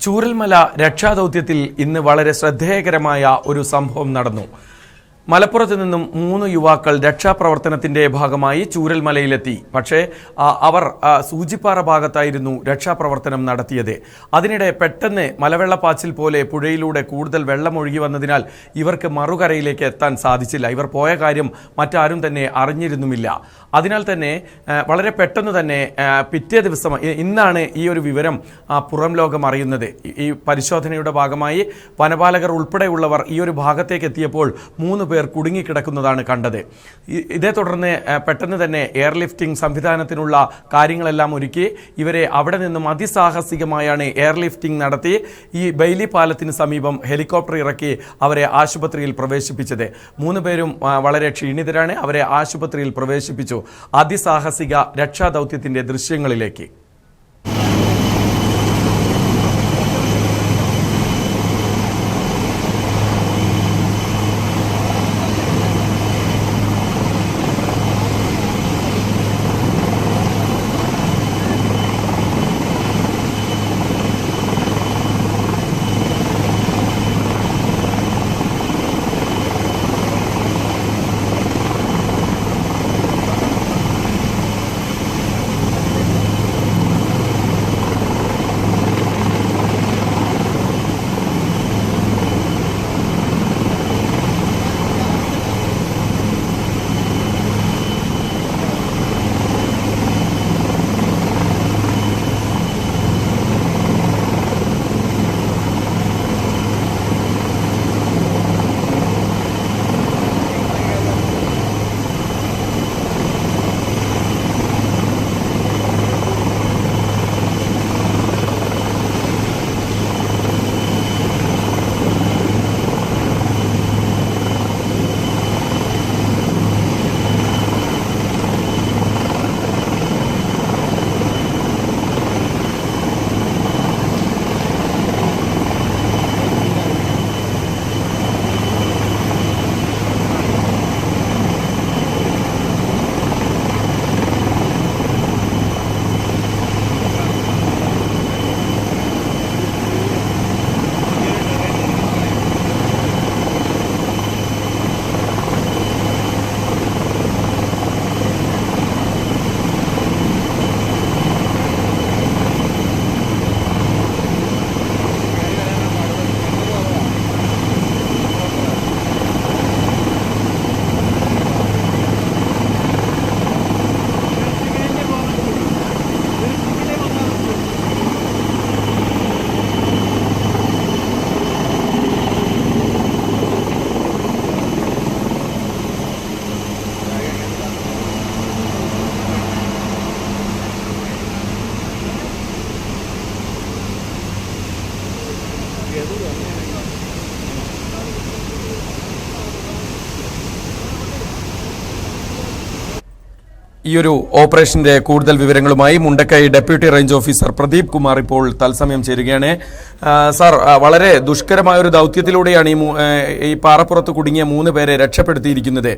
ചൂരൽമല രക്ഷാദൗത്യത്തിൽ ഇന്ന് വളരെ ശ്രദ്ധേയകരമായ ഒരു സംഭവം നടന്നു. മലപ്പുറത്ത് നിന്നും മൂന്ന് യുവാക്കൾ രക്ഷാപ്രവർത്തനത്തിന്റെ ഭാഗമായി ചൂരൽമലയിലെത്തി. പക്ഷേ അവർ സൂചിപ്പാറ ഭാഗത്തായിരുന്നു രക്ഷാപ്രവർത്തനം നടത്തിയത്. അതിനിടെ പെട്ടെന്ന് മലവെള്ളപ്പാച്ചിൽ പോലെ പുഴയിലൂടെ കൂടുതൽ വെള്ളം ഒഴുകി വന്നതിനാൽ ഇവർക്ക് മറുകരയിലേക്ക് എത്താൻ സാധിച്ചില്ല. ഇവർ പോയ കാര്യം മറ്റാരും തന്നെ അറിഞ്ഞിരുന്നുമില്ല. അതിനാൽ തന്നെ വളരെ പെട്ടെന്ന് തന്നെ പിറ്റേ ദിവസം ഇന്നാണ് ഈ ഒരു വിവരം പുറം ലോകം അറിയുന്നത്. ഈ പരിശോധനയുടെ ഭാഗമായി വനപാലകർ ഉൾപ്പെടെയുള്ളവർ ഈ ഒരു ഭാഗത്തേക്ക് എത്തിയപ്പോൾ മൂന്ന് പേർ കുടുങ്ങിക്കിടക്കുന്നതാണ് കണ്ടത്. ഇതേ തുടർന്ന് പെട്ടെന്ന് തന്നെ എയർലിഫ്റ്റിംഗ് സംവിധാനത്തിനുള്ള കാര്യങ്ങളെല്ലാം ഒരുക്കി. ഇവരെ അവിടെ നിന്നും അതിസാഹസികമായാണ് എയർലിഫ്റ്റിംഗ് നടത്തി. ഈ ബൈലി പാലത്തിന് സമീപം ഹെലികോപ്റ്റർ ഇറക്കി അവരെ ആശുപത്രിയിൽ പ്രവേശിപ്പിച്ചത്. മൂന്ന് പേരും വളരെ ക്ഷീണിതരാണ്. അവരെ ആശുപത്രിയിൽ പ്രവേശിപ്പിച്ചു. അതിസാഹസിക രക്ഷാദൗത്യത്തിന്റെ ദൃശ്യങ്ങളിലേക്ക്. ഈ ഒരു ഓപ്പറേഷന്റെ കൂടുതൽ വിവരങ്ങളുമായി Mundakkai deputy range officer Pradeep Kumar ഇപ്പോൾ തത്സമയം ചേരുകയാണ്. സാർ വളരെ ദുഷ്കരമായ ഒരു ദൗത്യത്തിലൂടെയാണ് ഈ ഈ പാറപ്പുറത്ത് കുടുങ്ങിയ മൂന്ന് പേരെ രക്ഷപ്പെടുത്തിയിരിക്കുന്നത്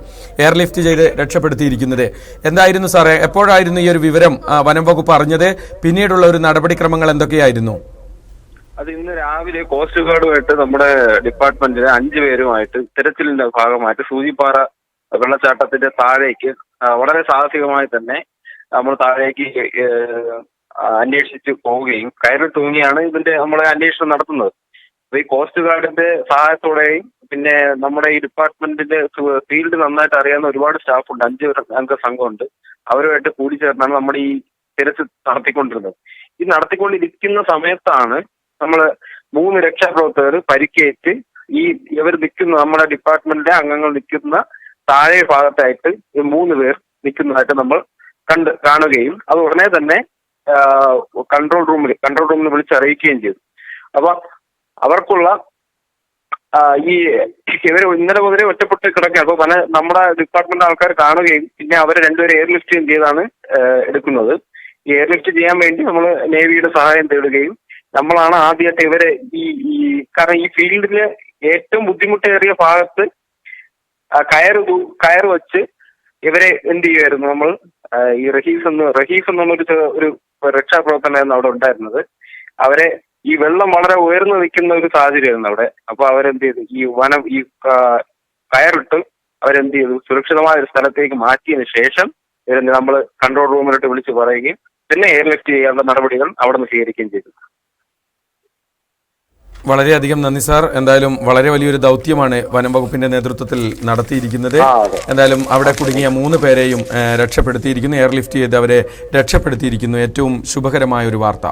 എയർലിഫ്റ്റ് ചെയ്ത് രക്ഷപ്പെടുത്തിയിരിക്കുന്നത്. എന്തായിരുന്നു സാറേ എപ്പോഴായിരുന്നു ഈ ഒരു വിവരം വനം വകുപ്പ് അറിഞ്ഞത്? പിന്നീടുള്ള ഒരു നടപടിക്രമങ്ങൾ എന്തൊക്കെയായിരുന്നു? അത് ഇന്ന് രാവിലെ കോസ്റ്റ് ഗാർഡുമായിട്ട് നമ്മുടെ ഡിപ്പാർട്ട്മെന്റിലെ അഞ്ചു പേരുമായിട്ട് തിരച്ചിലിന്റെ ഭാഗമായിട്ട് സൂചിപ്പാറ വെള്ളച്ചാട്ടത്തിന്റെ താഴേക്ക് വളരെ സാഹസികമായി തന്നെ നമ്മൾ താഴേക്ക് അന്വേഷിച്ച് പോവുകയും കയറി തൂങ്ങിയാണ് ഇതിന്റെ നമ്മളെ അന്വേഷണം നടത്തുന്നത്. അപ്പൊ ഈ കോസ്റ്റ് ഗാർഡിന്റെ സഹായത്തോടെയും പിന്നെ നമ്മുടെ ഈ ഡിപ്പാർട്ട്മെന്റിന്റെ ഫീൽഡ് നന്നായിട്ട് അറിയാവുന്ന ഒരുപാട് സ്റ്റാഫ് ഉണ്ട്. അഞ്ച് അംഗ സംഘമുണ്ട്. അവരുമായിട്ട് കൂടിച്ചേർന്നാണ് നമ്മുടെ ഈ തിരച്ചിൽ നടത്തിക്കൊണ്ടിരുന്നത്. ഈ നടത്തിക്കൊണ്ടിരിക്കുന്ന സമയത്താണ് നമ്മൾ മൂന്ന് രക്ഷാപ്രവർത്തകർ പരിക്കേറ്റ് ഈ ഇവർ നിൽക്കുന്ന നമ്മുടെ ഡിപ്പാർട്ട്മെന്റിലെ അംഗങ്ങൾ നിൽക്കുന്ന താഴെ ഭാഗത്തായിട്ട് മൂന്ന് പേർ നിൽക്കുന്നതായിട്ട് നമ്മൾ കണ്ട് കാണുകയും അത് ഉടനെ തന്നെ കൺട്രോൾ റൂമിൽ കൺട്രോൾ റൂമിൽ വിളിച്ചറിയിക്കുകയും ചെയ്തു. അപ്പൊ അവർക്കുള്ള ഈ ഇവർ ഇന്നലെ മുതലേ ഒറ്റപ്പെട്ട് കിടക്കുക അപ്പൊ പല നമ്മുടെ ഡിപ്പാർട്ട്മെന്റ് ആൾക്കാർ കാണുകയും പിന്നെ അവരെ രണ്ടുപേരെ എയർ ലിഫ്റ്റ് ചെയ്താണ് എടുക്കുന്നത്. ഈ എയർ ലിഫ്റ്റ് ചെയ്യാൻ വേണ്ടി നമ്മൾ നേവിയുടെ സഹായം തേടുകയും നമ്മളാണ് ആദ്യമായിട്ട് ഇവരെ ഈ ഈ കാരണം ഈ ഫീൽഡിൽ ഏറ്റവും ബുദ്ധിമുട്ടേറിയ ഭാഗത്ത് കയറ് കയറ് വെച്ച് ഇവരെ എന്ത് ചെയ്യുമായിരുന്നു നമ്മൾ ഈ റഹീഫ് എന്ന് റഹീഫ് എന്നുള്ളൊരു ഒരു രക്ഷാപ്രവർത്തനമായിരുന്നു അവിടെ ഉണ്ടായിരുന്നത്. അവരെ ഈ വെള്ളം വളരെ ഉയർന്നു നിൽക്കുന്ന ഒരു സാഹചര്യമായിരുന്നു അവിടെ. അപ്പൊ അവരെന്ത് ചെയ്തു? ഈ വനം ഈ കയറിട്ട് അവരെന്ത് ചെയ്തു? സുരക്ഷിതമായ ഒരു സ്ഥലത്തേക്ക് മാറ്റിയതിനു ശേഷം ഇവരെന്ത് നമ്മൾ കൺട്രോൾ റൂമിലോട്ട് വിളിച്ചു പറയുകയും പിന്നെ എയർലിഫ്റ്റ് ചെയ്യാനുള്ള നടപടികൾ അവിടെ നിന്ന് സ്വീകരിക്കുകയും ചെയ്തു. വളരെയധികം നന്ദി സാർ. എന്തായാലും വളരെ വലിയൊരു ദൗത്യമാണ് വനം വകുപ്പിന്റെ നേതൃത്വത്തിൽ നടത്തിയിരിക്കുന്നത്. എന്തായാലും അവിടെ കുടുങ്ങിയ മൂന്ന് പേരെയും രക്ഷപ്പെടുത്തിയിരിക്കുന്നു. എയർലിഫ്റ്റ് ചെയ്ത് അവരെ രക്ഷപ്പെടുത്തിയിരിക്കുന്നു. ഏറ്റവും ശുഭകരമായ ഒരു വാർത്ത.